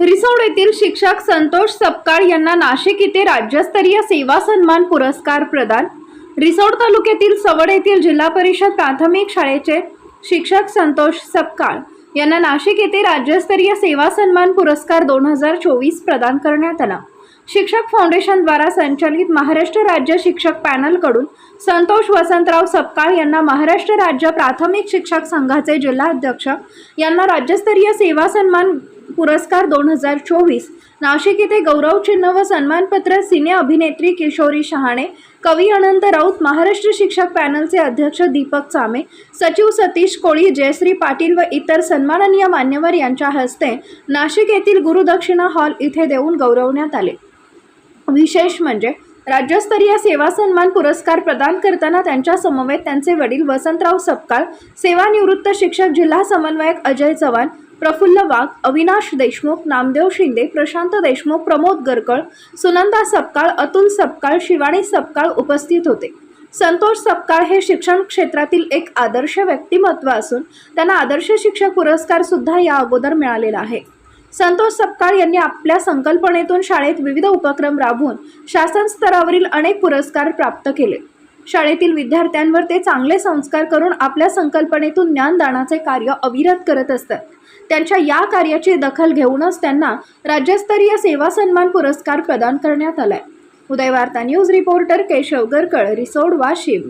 रिसोड येथील शिक्षक संतोष सपकाळ यांना नाशिक येथे राज्यस्तरीय सेवा सन्मान पुरस्कार प्रदान. रिसोड तालुक्यातील सवड येथील जिल्हा परिषद प्राथमिक शाळेचे शिक्षक संतोष सपकाळ यांना नाशिक येथे राज्यस्तरीय सेवा सन्मान पुरस्कार दोन हजार चोवीस प्रदान करण्यात आला. शिक्षक फाउंडेशनद्वारा संचालित महाराष्ट्र राज्य शिक्षक पॅनलकडून संतोष वसंतराव सपकाळ यांना महाराष्ट्र राज्य प्राथमिक शिक्षक संघाचे जिल्हाध्यक्ष यांना राज्यस्तरीय सेवा सन्मान पुरस्कार दोन हजार चोवीस. नाशिक येथे गौरव चिन्ह व सन्मानपत्र सिने अभिनेत्री किशोरी शहाणे कवी अनंत राऊत महाराष्ट्र शिक्षक पॅनलचे अध्यक्ष दीपक चामे सचिव सतीश कोळी जयश्री पाटील व इतर सन्माननीय मान्यवर यांच्या हस्ते नाशिक येथील गुरुदक्षिणा हॉल इथे देऊन गौरवण्यात आले. विशेष म्हणजे राज्यस्तरीय सेवा सन्मान पुरस्कार प्रदान करताना त्यांच्या समवेत त्यांचे वडील वसंतराव सपकाळ सेवानिवृत्त शिक्षक जिल्हा समन्वयक अजय चव्हाण प्रफुल्ल वाघ अविनाश देशमुख नामदेव शिंदे प्रशांत देशमुख प्रमोद गरकळ सुनंदा सपकाळ अतुल सपकाळ शिवानी सपकाळ उपस्थित होते. संतोष सपकाळ हे शिक्षण क्षेत्रातील एक आदर्श व्यक्तिमत्व असून त्यांना आदर्श शिक्षक पुरस्कार सुद्धा या अगोदर मिळालेला आहे. संतोष सपकाळ यांनी आपल्या संकल्पनेतून शाळेत विविध उपक्रम राबवून शासन स्तरावरील अनेक पुरस्कार प्राप्त केले. शाळेतील विद्यार्थ्यांवर ते चांगले संस्कार करून आपल्या संकल्पनेतून ज्ञानदानाचे कार्य अविरत करत असतात. त्यांच्या या कार्याची दखल घेऊनच त्यांना राज्यस्तरीय सेवा सन्मान पुरस्कार प्रदान करण्यात आलाय. Udayvarta news reporter Keshav Garkal Risod Washim.